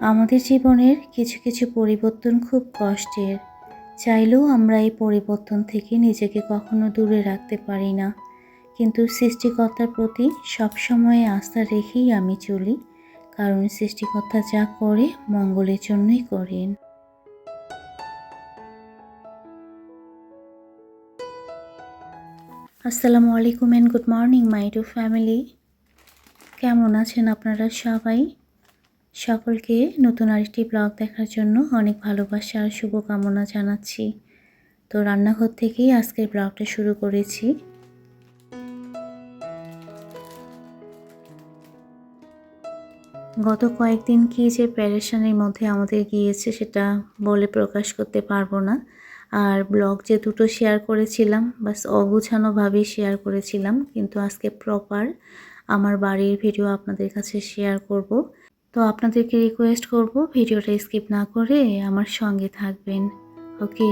আমাদের জীবনের কিছু কিছু পরিবর্তন খুব কষ্টের। চাইলেও আমরা এই পরিবর্তন থেকে নিজেকে কখনো দূরে রাখতে পারি না। কিন্তু সৃষ্টিকর্তার প্রতি সবসময় আস্থা রেখেই আমি চলি, কারণ সৃষ্টিকর্তা যা করে মঙ্গলের জন্যই করেন। আসসালামু আলাইকুম and good morning my to family কেমন আছেন আপনারা সবাই? সকলকে নতুন আরেকটি ব্লগ দেখার জন্য অনেক ভালোবাসা আর শুভকামনা জানাচ্ছি। তো রান্নাঘর থেকেই আজকের ব্লগটা শুরু করেছি। গত কয়েকদিন কি যে প্যারেশানের মধ্যে আমাদের গিয়েছে সেটা বলে প্রকাশ করতে পারব না। আর ব্লগ যে দুটো শেয়ার করেছিলাম, বাস অগুছানোভাবেই শেয়ার করেছিলাম। কিন্তু আজকে প্রপার আমার বাড়ির ভিডিও আপনাদের কাছে শেয়ার করব। তো আপনাদেরকে রিকোয়েস্ট করব ভিডিওটা স্কিপ না করে আমার সঙ্গে থাকবেন ওকে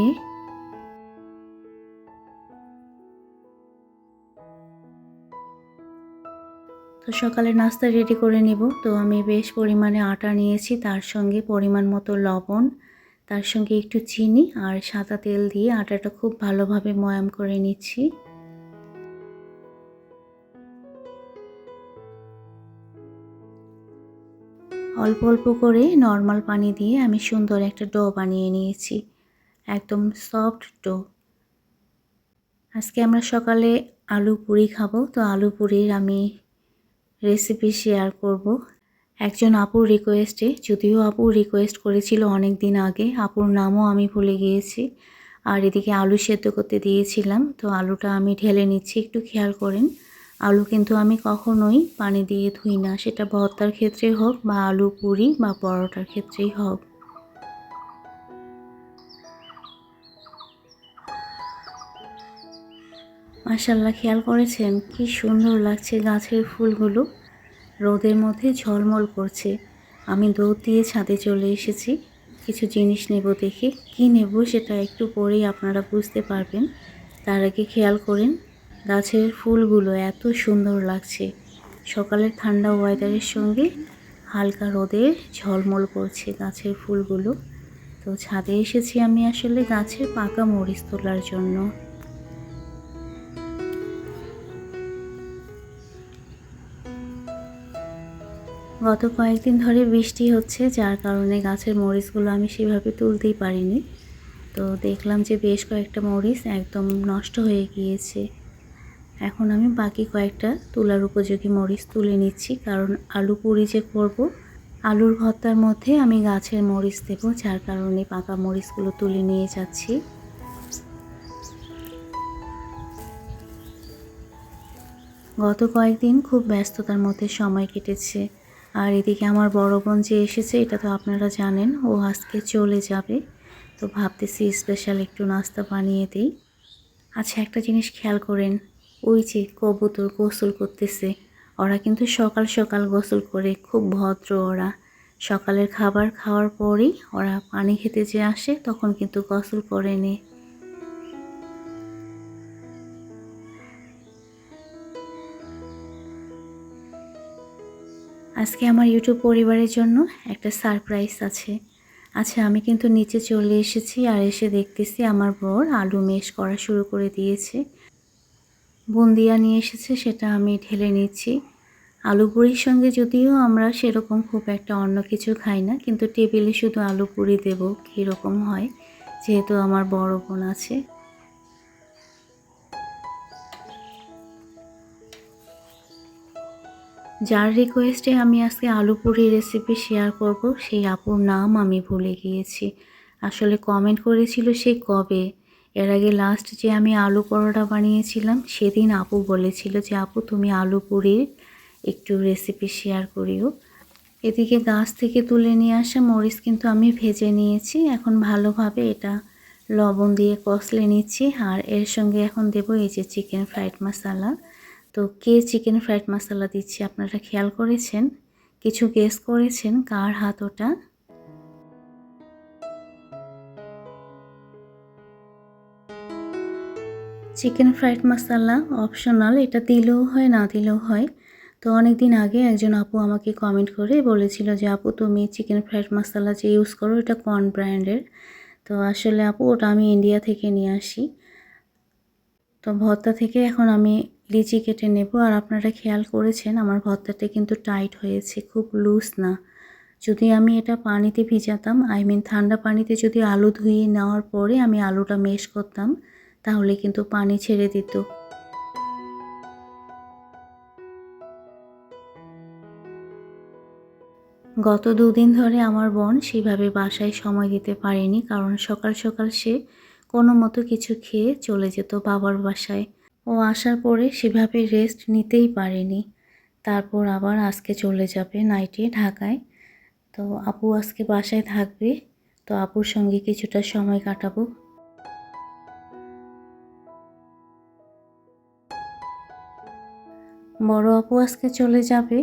তো সকালে নাস্তা রেডি করে নিব। তো আমি বেশ পরিমাণে আটা নিয়েছি, তার সঙ্গে পরিমাণ মতো লবণ, তার সঙ্গে একটু চিনি আর সাদা তেল দিয়ে আটাটা খুব ভালোভাবে ময়াম করে নিচ্ছি। অল্প অল্প করে নর্মাল পানি দিয়ে আমি সুন্দর একটা ডো বানিয়ে নিয়েছি। একদম সফট ডো। আজকে আমরা সকালে আলু পুরি খাব, তো আলু পুরির আমি রেসিপি শেয়ার করব। একজন আপুর রিকোয়েস্টে যদিও আপু রিকোয়েস্ট করেছিল অনেক দিন আগে, আপুর নামও আমি ভুলে গিয়েছি। আর এদিকে আলু সেদ্ধ করতে দিয়েছিলাম, তো আলুটা আমি ঢেলে নিচ্ছি, একটু খেয়াল করেন। আলু কিন্তু আমি কখনোই পানি দিয়ে ধুই না। সেটা ভর্তার ক্ষেত্রে হোক বা আলু পুরি বা পরোটার ক্ষেত্রেই হোক। মাসাল্লাহ খেয়াল করেছেন? কি সুন্দর লাগছে গাছের ফুলগুলো। রোদের মধ্যে ঝলমল করছে। আমি দৌড় দিয়ে ছাদে চলে এসেছি। কিছু জিনিস নেব দেখে। কি নেব সেটা একটু পরেই আপনারা বুঝতে পারবেন। তার আগে খেয়াল করেন গাছের ফুলগুলো এত সুন্দর লাগছে। সকালের ঠান্ডা ওয়েদারের সঙ্গে হালকা রোদে ঝলমল করছে গাছের ফুলগুলো। তো ছাদে এসেছি আমি আসলে গাছের পাকা মরিচ তোলার জন্য। গত কয়েকদিন ধরে বৃষ্টি হচ্ছে, যার কারণে গাছের মরিচগুলো আমি সেভাবে তুলতেই পারিনি। তো দেখলাম যে বেশ কয়েকটা মরিচ একদম নষ্ট হয়ে গিয়েছে। এখন আমি বাকি কয়েকটা তোলার উপযোগী মরিচ তুলে নিচ্ছি, কারণ আলু পুরি যে করব, আলুর ভর্তার মধ্যে আমি গাছের মরিচ দেব, যার কারণে পাকা মরিচগুলো তুলে নিয়ে যাচ্ছি। গত কয়েকদিন খুব ব্যস্ততার মধ্যে সময় কেটেছে, আর এদিকে আমার বড় বোন যে এসেছে, এটা তো আপনারা জানেন, ও আজকে চলে যাবে। তো ভাবতেছি স্পেশাল একটু নাস্তা বানিয়ে দিই। আচ্ছা একটা জিনিস খেয়াল করেন ওই যে কবুতর গোসল করতেছে। ওরা কিন্তু সকাল সকাল গোসল করে, খুব ভদ্র ওরা। সকালের খাবার খাওয়ার পরেই ওরা পানি খেতে যে আসে, তখন কিন্তু গোসল করে নে। আজকে আমার ইউটিউব পরিবারের জন্য একটা সারপ্রাইজ আছে। আচ্ছা আমি কিন্তু নিচে চলে এসেছি আর এসে দেখতেছি আমার বর আলু মেশ করা শুরু করে দিয়েছে। বুন্দিয়া নিয়ে এসেছে, সেটা আমি ঢেলে নিচ্ছি। আলু পুরির সঙ্গে যদিও আমরা সেরকম খুব একটা অন্য কিছু খাই না, কিন্তু টেবিলে শুধু আলু পুরি দেবো, কীরকম হয়, যেহেতু আমার বড় বোন আছে। যার রিকোয়েস্টে আমি আজকে আলু পুরি রেসিপি শেয়ার করব, সেই আপুর নাম আমি ভুলে গিয়েছি। আসলে কমেন্ট করেছিল সেই কবে? এর আগে লাস্ট যে আমি আলু পরোটা বানিয়েছিলাম, সেদিন আপু বলেছিল যে, আপু, তুমি আলু পুরির একটু রেসিপি শেয়ার করিও। এদিকে গাছ থেকে তুলে নিয়ে আসা মরিচ কিন্তু আমি ভেজে নিয়েছি। এখন ভালোভাবে এটা লবণ দিয়ে কষলে নিচ্ছি। আর এর সঙ্গে এখন দেবো এই যে চিকেন ফ্রাইড মশলা তো কে চিকেন ফ্রাইড মশলা দিচ্ছে আপনারা খেয়াল করেছেন? কিছু গেস করেছেন? কার হাত ওটা? চিকেন ফ্রাইড মশলা অপশনাল এটা দিলেও হয়, না দিলেও হয়। তো অনেক দিন আগে একজন আপু আমাকে কমেন্ট করে বলেছিল যে, আপু, তুমি চিকেন ফ্রাইড মশলা যে ইউজ করো, এটা কোন ব্র্যান্ডের তো আসলে আপু, ওটা আমি ইন্ডিয়া থেকে নিয়ে আসি। তো ভর্তা থেকে এখন আমি লিচি কেটে নেব। আর আপনারা খেয়াল করেছেন, আমার ভর্তাটা কিন্তু টাইট হয়েছে, খুব লুজ না। যদি আমি এটা পানিতে ভিজাতাম আই মিন ঠান্ডা পানিতে যদি আলু ধুয়ে নেওয়ার পরে আমি আলুটা মেশ করতাম তাহলে কিন্তু পানি ছেড়ে দিত। গত দুদিন ধরে আমার বোন সেভাবে বাসায় সময় দিতে পারেনি কারণ সকাল সকাল সে কোনো মতো কিছু খেয়ে চলে যেত বাবার বাসায়। ও আসার পরে সেভাবে রেস্ট নিতেই পারেনি। তারপর আবার আজকে চলে যাবে নাইটে ঢাকায়। তো আপু আজকে বাসায় থাকবে। তো আপুর সঙ্গে কিছুটা সময় কাটাবো। বড় আপু আজকে চলে যাবে।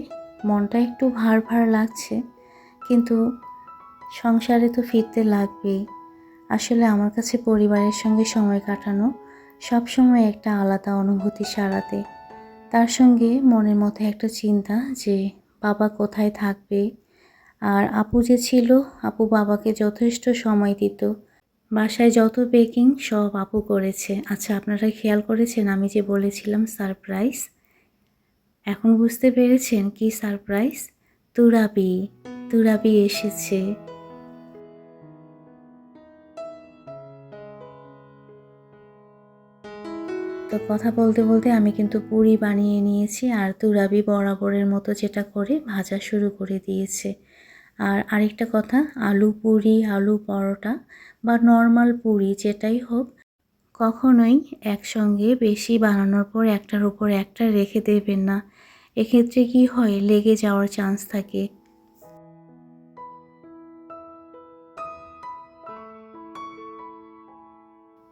মনটা একটু ভার ভার লাগছে, কিন্তু সংসারে তো ফিরতে লাগবেই। আসলে আমার কাছে পরিবারের সঙ্গে সময় কাটানো সব সময় একটা আলাদা অনুভূতি সারাতে। তার সঙ্গে মনের মধ্যে একটা চিন্তা যে, বাবা কোথায় থাকবে? আর আপু যে ছিল, আপু বাবাকে যথেষ্ট সময় দিত। বাসায় যত বেকিং সব আপু করেছে। আচ্ছা আপনারা খেয়াল করেছেন আমি যে বলেছিলাম সারপ্রাইজ এখন বুঝতে পেরেছেন কি সারপ্রাইজ? তুরাবি তুরাবি এসেছে। তো কথা বলতে বলতে আমি কিন্তু পুরি বানিয়ে নিয়েছি আর তুরাবি বরাবরের মতো যেটা করে ভাজা শুরু করে দিয়েছে। আর আরেকটা কথা, আলু পুরি, আলু পরোটা বা নর্মাল পুরি যেটাই হোক কখনোই একসঙ্গে বেশি বানানোর পর একটার উপর একটা রেখে দেবেন না। এক্ষেত্রে কি হয়? লেগে যাওয়ার চান্স থাকে।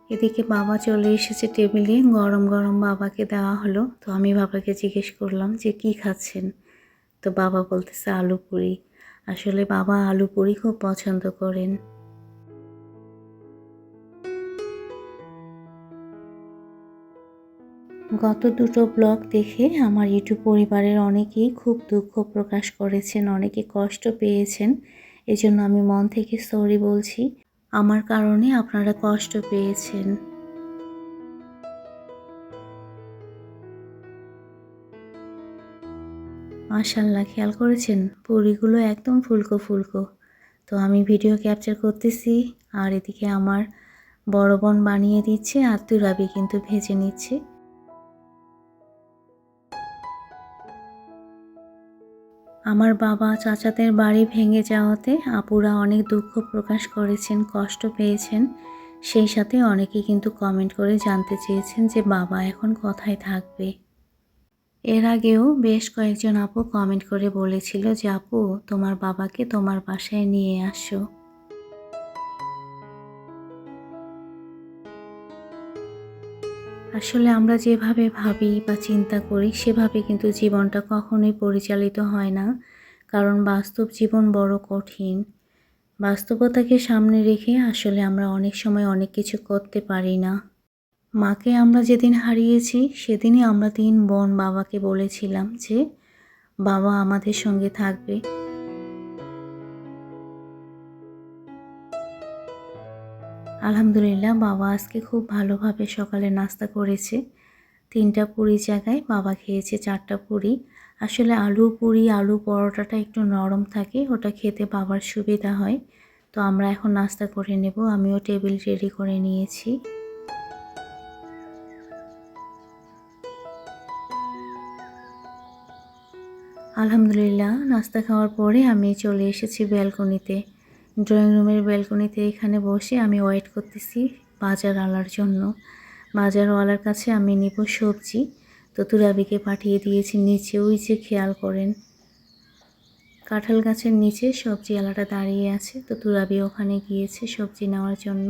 এদিকে বাবা চলে এসেছে টেবিলে। গরম গরম বাবাকে দেওয়া হলো। তো আমি বাবাকে জিজ্ঞেস করলাম যে, কি খাচ্ছেন? তো বাবা বলতেছে, আলু পুরি। আসলে বাবা আলু পুরি খুব পছন্দ করেন। গত দুটো ব্লগ দেখে আমার ইউটিউব পরিবারের অনেকেই খুব দুঃখ প্রকাশ করেছেন, অনেকে কষ্ট পেয়েছেন। এজন্য আমি মন থেকে সরি বলছি। আমার কারণে আপনারা কষ্ট পেয়েছেন। মাশাল্লাহ খেয়াল করেছেন? পুরিগুলো একদম ফুলকো ফুলকো। তো আমি ভিডিও ক্যাপচার করতেছি, আর এদিকে আমার বড় বোন বানিয়ে দিচ্ছে, আর তুরাবি কিন্তু ভেজে নিচ্ছে। আমার বাবা চাচাদের বাড়ি ভেঙে যাওয়াতে আপুরা অনেক দুঃখ প্রকাশ করেছেন, কষ্ট পেয়েছেন। সেই সাথে অনেকে কিন্তু কমেন্ট করে জানতে চেয়েছেন যে বাবা এখন কোথায় থাকবে। এর আগেও বেশ কয়েকজন আপু কমেন্ট করে বলেছিল যে, আপু, তোমার বাবাকে তোমার বাসায় নিয়ে আসো। আসলে আমরা যেভাবে ভাবি বা চিন্তা করি, সেভাবে কিন্তু জীবনটা কখনোই পরিচালিত হয় না। কারণ বাস্তব জীবন বড় কঠিন। বাস্তবতাকে সামনে রেখে আসলে আমরা অনেক সময় অনেক কিছু করতে পারি না। মাকে আমরা যেদিন হারিয়েছি, সেদিনই আমরা তিন বোন বাবাকে বলেছিলাম যে, বাবা আমাদের সঙ্গে থাকবে। আলহামদুলিল্লাহ, বাবা আজকে খুব ভালোভাবে সকালে নাস্তা করেছে। তিনটা পুরি জায়গায় বাবা খেয়েছে, চারটা পুরি। আসলে আলু পুরি, আলু পরোটাটা একটু নরম থাকে, ওটা খেতে বাবার সুবিধা হয়। তো আমরা এখন নাস্তা করে নেব, আমিও টেবিল রেডি করে নিয়েছি। আলহামদুলিল্লাহ, নাস্তা খাওয়ার পরে আমি চলে এসেছি ব্যালকনিতে। ড্রয়িং রুমের ব্যালকনিতে এখানে বসে আমি ওয়েট করতেছি বাজারওয়ালার জন্য। বাজারওয়ালার কাছে আমি নিব সবজি। তো তুরাবিকে পাঠিয়ে দিয়েছি নিচে, ওই যে খেয়াল করেন। কাঁঠাল গাছের নিচে সবজি আলাটা দাঁড়িয়ে আছে। তো তুরাবি ওখানে গিয়েছে সবজি নেওয়ার জন্য।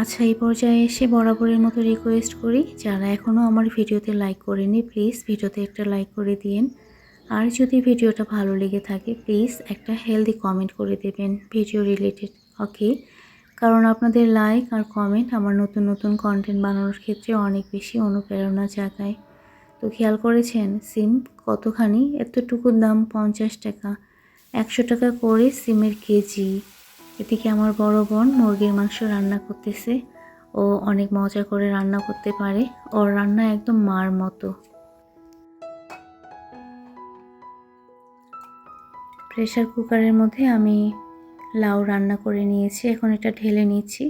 আচ্ছা এই পর্যায়ে এসে বরাবরের মতো রিকোয়েস্ট করি। যারা এখনও আমার ভিডিওতে লাইক করেনি প্লিজ ভিডিওতে একটা লাইক করে দিন আর যদি ভিডিওটা ভালো লেগে থাকে প্লিজ একটা হেলদি কমেন্ট করে দেবেন ভিডিও রিলেটেড ওকে কারণ আপনাদের লাইক আর কমেন্ট আমার নতুন নতুন কন্টেন্ট বানানোর ক্ষেত্রে অনেক বেশি অনুপ্রেরণা জাগায়। তো খেয়াল করেছেন সিম কতখানি? এতটুকুর দাম পঞ্চাশ টাকা। একশো টাকা করে সিমের কেজি। এদিকে আমার বড় বোন মুরগির মাংস রান্না করতেছে। ও অনেক মজা করে রান্না করতে পারে। ওর রান্না একদম মার মতো। প্রেশার কুকারের মধ্যে আমি লাউ রান্না করে নিয়েছি। এখন এটা ঢেলে নিচ্ছি।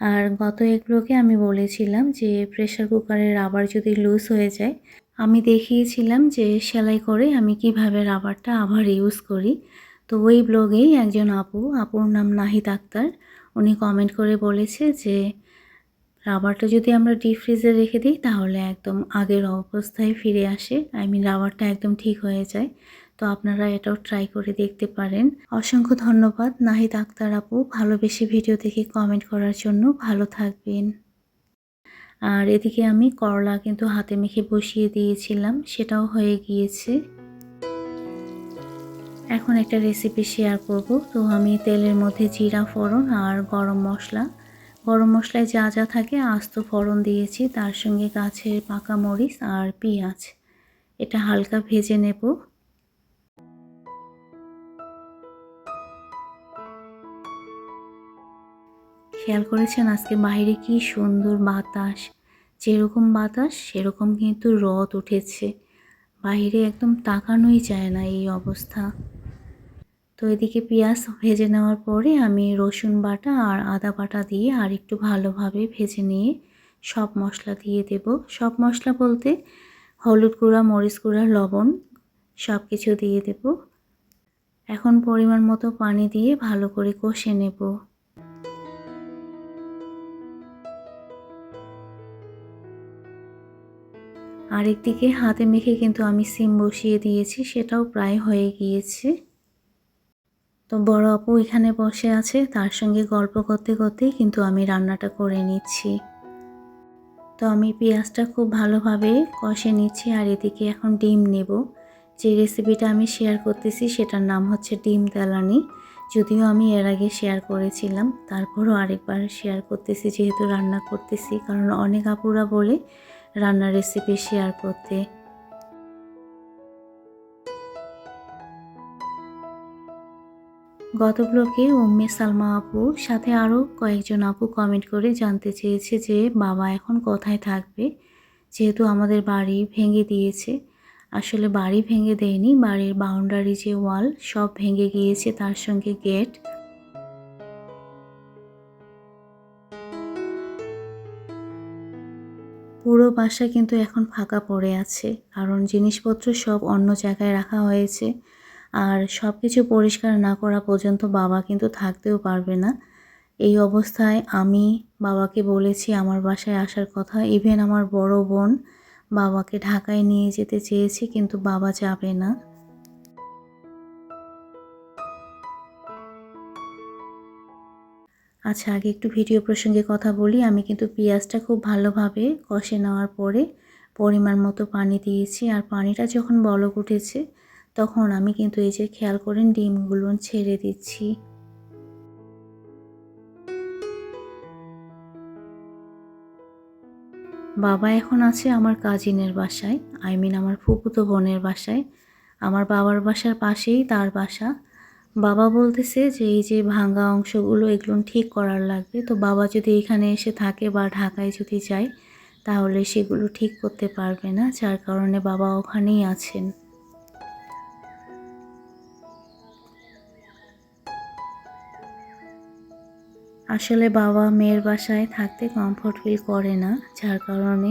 আর গত এগুলোকে আমি বলেছিলাম যে প্রেশার কুকারের রাবার যদি লুজ হয়ে যায়, আমি দেখিয়েছিলাম যে, সেলাই করে আমি কীভাবে রাবারটা আবার ইউজ করি। তো ওই ব্লগেই একজন আপু, আপুর নাম নাহিদ আক্তার। উনি কমেন্ট করে বলেছে যে, রাবারটা যদি আমরা ডিপ ফ্রিজে রেখে দিই, তাহলে একদম আগের অবস্থায় ফিরে আসে। আই মিন রাবারটা একদম ঠিক হয়ে যায়। তো আপনারা এটাও ট্রাই করে দেখতে পারেন। অসংখ্য ধন্যবাদ নাহিদ আক্তার আপু ভালোবেসে ভিডিও দেখে কমেন্ট করার জন্য। ভালো থাকবেন। আর এদিকে আমি করলা কিন্তু হাতে মেখে বসিয়ে দিয়েছিলাম, সেটাও হয়ে গিয়েছে। এখন একটা রেসিপি শেয়ার করব। তো আমি তেলের মধ্যে জিরা, ফোড়ন আর গরম মশলা। গরম মশলায় যা যা থাকে আস্ত ফোড়ন দিয়েছি। তার সঙ্গে গাছের পাকা মরিচ আর পেঁয়াজ। এটা হালকা ভেজে নেব। খেয়াল করেছেন আজকে বাইরে কি সুন্দর বাতাস? যেরকম বাতাস, সেরকম কিন্তু রদ উঠেছে। বাইরে একদম তাকানোই যায় না এই অবস্থা। তো এদিকে পেঁয়াজ ভেজে নেওয়ার পরে আমি রসুন বাটা আর আদা বাটা দিয়ে আর একটু ভালোভাবে ভেজে নিয়ে সব মশলা দিয়ে দেব। সব মশলা বলতে হলুদ গুঁড়া, মরিচ গুঁড়া, লবণ সব কিছু দিয়ে দেব। এখন পরিমাণ মতো পানি দিয়ে ভালো করে কষে নেব। আরেকদিকে হাতে মেখে কিন্তু আমি সিম বসিয়ে দিয়েছি, সেটাও প্রায় হয়ে গিয়েছে। তো বড় আপু এখানে বসে আছে, তার সঙ্গে গল্প করতে করতেই কিন্তু আমি রান্নাটা করে নিচ্ছি। তো আমি পেঁয়াজটা খুব ভালোভাবে কষে নিচ্ছি আর এদিকে এখন ডিম নেব। যে রেসিপিটা আমি শেয়ার করতেছি সেটার নাম হচ্ছে ডিম তেলানি। যদিও আমি এর আগে শেয়ার করেছিলাম, তারপরও আরেকবার শেয়ার করতেছি যেহেতু রান্না করতেছি, কারণ অনেক আপুরা বলে রান্নার রেসিপি শেয়ার করতে। গত ব্লকে উম্মে সালমা আপু, সাথে আরও কয়েকজন আপু কমেন্ট করে জানতে চেয়েছে যে বাবা এখন কোথায় থাকবে? যেহেতু আমাদের বাড়ি ভেঙে দিয়েছে। আসলে বাড়ি ভেঙে দেয়নি, বাড়ির বাউন্ডারি যে ওয়াল সব ভেঙে গিয়েছে তার সঙ্গে গেট পুরো বাসা কিন্তু এখন ফাঁকা পড়ে আছে, কারণ জিনিসপত্র সব অন্য জায়গায় রাখা হয়েছে। আর সব কিছু পরিষ্কার না করা পর্যন্ত বাবা কিন্তু থাকতেও পারবে না। এই অবস্থায় আমি বাবাকে বলেছি আমার বাসায় আসার কথা। ইভেন আমার বড় বোন বাবাকে ঢাকায় নিয়ে যেতে চেয়েছি, কিন্তু বাবা যাবে না। আচ্ছা আগে একটু ভিডিও প্রসঙ্গে কথা বলি। আমি কিন্তু পেঁয়াজটা খুব ভালোভাবে কষে নেওয়ার পরে পরিমাণ মতো পানি দিয়েছি। আর পানিটা যখন বলক উঠেছে তখন আমি কিন্তু এই যে খেয়াল করেন ডিমগুলো ছেড়ে দিচ্ছি। বাবা এখন আছে আমার কাজিনের বাসায় আই মিন আমার ফুপুতো বোনের বাসায়। আমার বাবার বাসার পাশেই তার বাসা। বাবা বলতেছে যে এই যে ভাঙ্গা অংশগুলো এগুলো ঠিক করার লাগবে, তো বাবা যদি এখানে এসে থাকে বা ঢাকায় যদি যায়, তাহলে সেগুলো ঠিক করতে পারবে না, যার কারণে বাবা ওখানেই আছেন। আসলে বাবা মেয়ের বাসায় থাকতে কমফোর্ট ফিল করে না, যার কারণে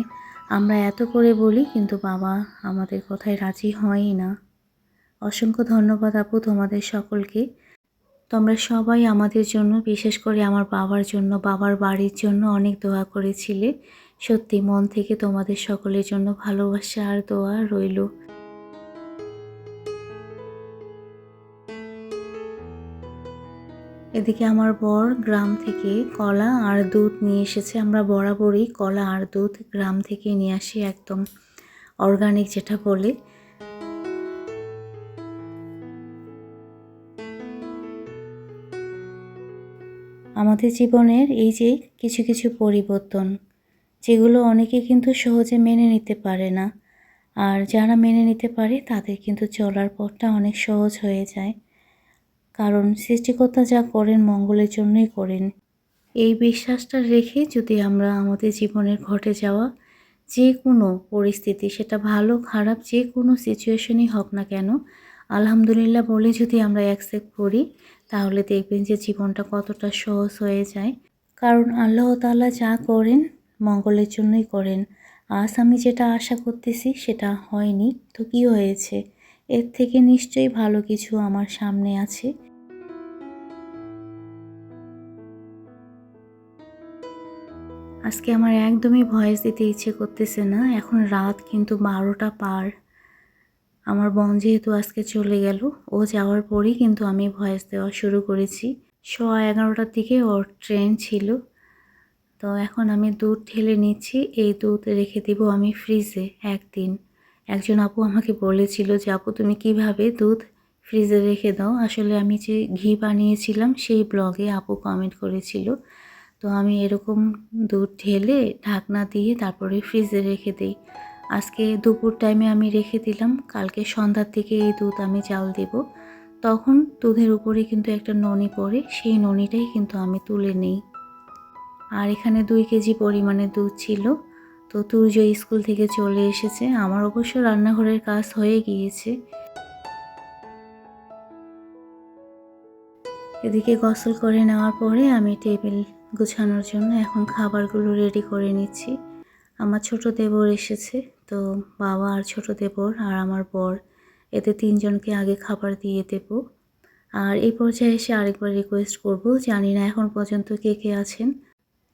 আমরা এত করে বলি, কিন্তু বাবা আমাদের কথায় রাজি হয়ই না। অসংখ্য ধন্যবাদ আপু তোমাদের সকলকে। তোমরা সবাই আমাদের জন্য, বিশেষ করে আমার বাবার জন্য, বাবার বাড়ির জন্য অনেক দোয়া করেছিলে। সত্যি মন থেকে তোমাদের সকলের জন্য ভালোবাসা আর দোয়া রইল। এদিকে আমার বর গ্রাম থেকে কলা আর দুধ নিয়ে এসেছে। আমরা বরাবরই কলা আর দুধ গ্রাম থেকে নিয়ে আসি একদম অর্গানিক যেটা বলে। আমাদের জীবনের এই যে কিছু কিছু পরিবর্তন, যেগুলো অনেকে কিন্তু সহজে মেনে নিতে পারে না, আর যারা মেনে নিতে পারে তাদের কিন্তু চলার পথটা অনেক সহজ হয়ে যায়। কারণ সৃষ্টিকর্তা যা করেন মঙ্গলের জন্যই করেন। এই বিশ্বাসটা রেখে যদি আমরা আমাদের জীবনের ঘটে যাওয়া যে কোনো পরিস্থিতি, সেটা ভালো, খারাপ যে কোনো সিচুয়েশনই হোক না কেন, আলহামদুলিল্লাহ বলে যদি আমরা অ্যাকসেপ্ট করি, তাহলে দেখবেন যে জীবনটা কতটা সহজ হয়ে যায়। কারণ আল্লাহ তাআলা যা করেন মঙ্গলের জন্যই করেন। আজ আমি যেটা আশা করতেছি সেটা হয়নি। তো কি হয়েছে? এর থেকে নিশ্চয়ই ভালো কিছু আমার সামনে আছে। আজকে আমার একদমই ভয়েস দিতে ইচ্ছে করতেছে না। এখন রাত কিন্তু বারোটা পার। আমার বোন যেহেতু আজকে চলে গেল, ও যাওয়ার পরেই কিন্তু আমি ভয়েস দেওয়া শুরু করেছি। সোয়া এগারোটার দিকে ওর ট্রেন ছিল। তো এখন আমি দুধ ঢেলে নিচ্ছি, এই দুধ রেখে দিব আমি ফ্রিজে একদিন। একজন আপু আমাকে বলেছিল যে, আপু, তুমি কীভাবে দুধ ফ্রিজে রেখে দাও? আসলে আমি যে ঘি বানিয়েছিলাম, সেই ব্লগে আপু কমেন্ট করেছিল। তো আমি এরকম দুধ ঢেলে ঢাকনা দিয়ে তারপরে ফ্রিজে রেখে দিই। আজকে দুপুর টাইমে আমি রেখে দিলাম, কালকে সন্ধ্যার দিকে এই দুধ আমি জাল দেব। তখন দুধের উপরে কিন্তু একটা ননি পড়ে, সেই ননিটাই কিন্তু আমি তুলে নিই। আর এখানে দুই কেজি পরিমাণে দুধ ছিল। তো তুর্য স্কুল থেকে চলে এসেছে। আমার অবশ্য রান্নাঘরের কাজ হয়ে গিয়েছে। এদিকে গোসল করে নেওয়ার পরে আমি টেবিল গুছানোর জন্য এখন খাবারগুলো রেডি করে নিচ্ছি। আমার ছোট দেবর এসেছে। তো বাবা আর ছোট দেবর আর আমার বর, এতে তিনজনকে আগে খাবার দিয়ে দেব। আর এই পর্যায়ে এসে আরেকবার রিকোয়েস্ট করব, জানি না এখন পর্যন্ত কে কে আছেন।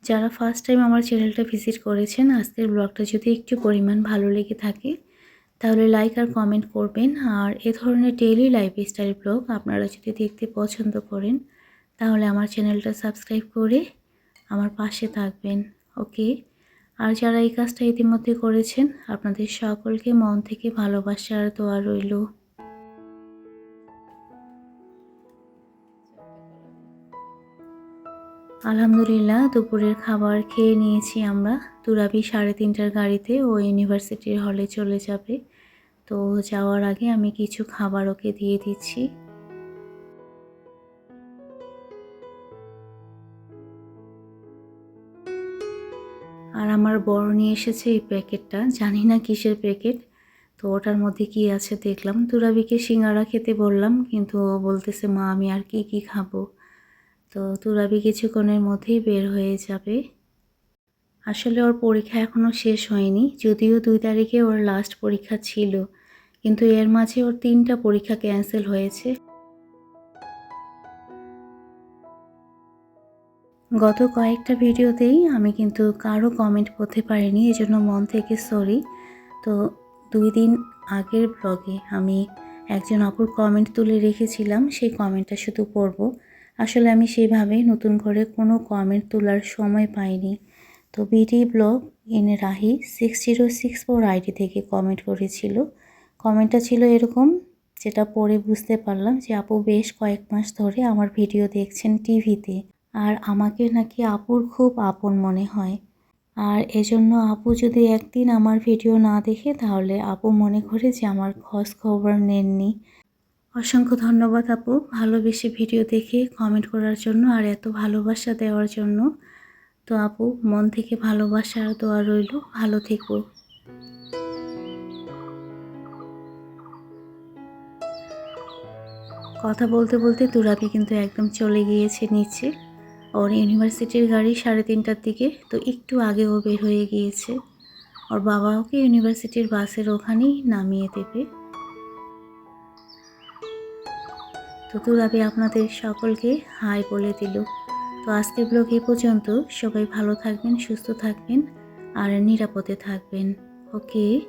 যারা ফার্স্ট টাইম আমার চ্যানেলটা ভিজিট করেছেন, আজকের ব্লগটা যদি একটু পরিমাণ ভালো লেগে থাকে, তাহলে লাইক আর কমেন্ট করবেন। আর এ ধরনের ডেইলি লাইফ স্টাইল ব্লগ আপনারা যদি দেখতে পছন্দ করেন, তাহলে আমার চ্যানেলটা সাবস্ক্রাইব করে আমার পাশে থাকবেন ওকে আর যারা এই কাজটা ইতিমধ্যে করেছেন, আপনাদের সকলকে মন থেকে ভালোবাসার দোয়া রইল। আলহামদুলিল্লাহ, দুপুরের খাবার খেয়ে নিয়েছি আমরা। তুরাবি সাড়ে তিনটার গাড়িতে ও ইউনিভার্সিটির হলে চলে যাবে। তো যাওয়ার আগে আমি কিছু খাবার ওকে দিয়ে দিচ্ছি। আর আমার বড় নিয়ে এসেছে এই প্যাকেটটা। জানি না কিসের প্যাকেট। তো ওটার মধ্যে কি আছে দেখলাম। তুরাবিকে সিঙ্গারা খেতে বললাম, কিন্তু ও বলতেছে, মা, আমি আর কি কি খাব? তো তুরাবি কিছুক্ষণের মধ্যেই বের হয়ে যাবে। আসলে ওর পরীক্ষা এখনও শেষ হয়নি, যদিও দুই তারিখে ওর লাস্ট পরীক্ষা ছিল, কিন্তু এর মাঝে ওর তিনটা পরীক্ষা ক্যান্সেল হয়েছে। গত কয়েকটা ভিডিওতেই আমি কিন্তু কারও কমেন্ট করতে পারিনি, এজন্য মন থেকে সরি তো দুই দিন আগের ব্লগে আমি একজন অপর কমেন্ট তুলে রেখেছিলাম, সেই কমেন্টটা শুধু পড়ব। আসলে আমি সেইভাবে নতুন করে কোনো কমেন্ট তোলার সময় পাইনি। তো BD blog in Rahi six zero six four ID থেকে কমেন্ট করেছিল। কমেন্টটা ছিল এরকম, যেটা পড়ে বুঝতে পারলাম যে আপু বেশ কয়েক মাস ধরে আমার ভিডিও দেখছেন টিভিতে। আর আমাকে নাকি আপুর খুব আপন মনে হয়। আর এজন্য আপু যদি একদিন আমার ভিডিও না দেখে তাহলে আপু মনে করে যে আমার খোঁজ খবর নেননি। অসংখ্য ধন্যবাদ আপু। ভালোবেসে ভিডিও দেখে কমেন্ট করার জন্য আর এত ভালোবাসা দেওয়ার জন্য। তো আপু, মন থেকে ভালোবাসা আর দোয়া রইল। ভালো থেকো। কথা বলতে বলতে তুরাবি কিন্তু একদম চলে গিয়েছে নিচে। ওর ইউনিভার্সিটির গাড়ি সাড়ে তিনটার দিকে, তো একটু আগে ও বের হয়ে গিয়েছে। ওর বাবা ওকে ইউনিভার্সিটির বাসের ওখানেই নামিয়ে দেবে। তো তুরাবি আপনাদের সকলকে হাই বলে দিল। তো আজকের ব্লগ এ পর্যন্ত। সবাই ভালো থাকবেন, সুস্থ থাকবেন আর নিরাপদে থাকবেন। ওকে?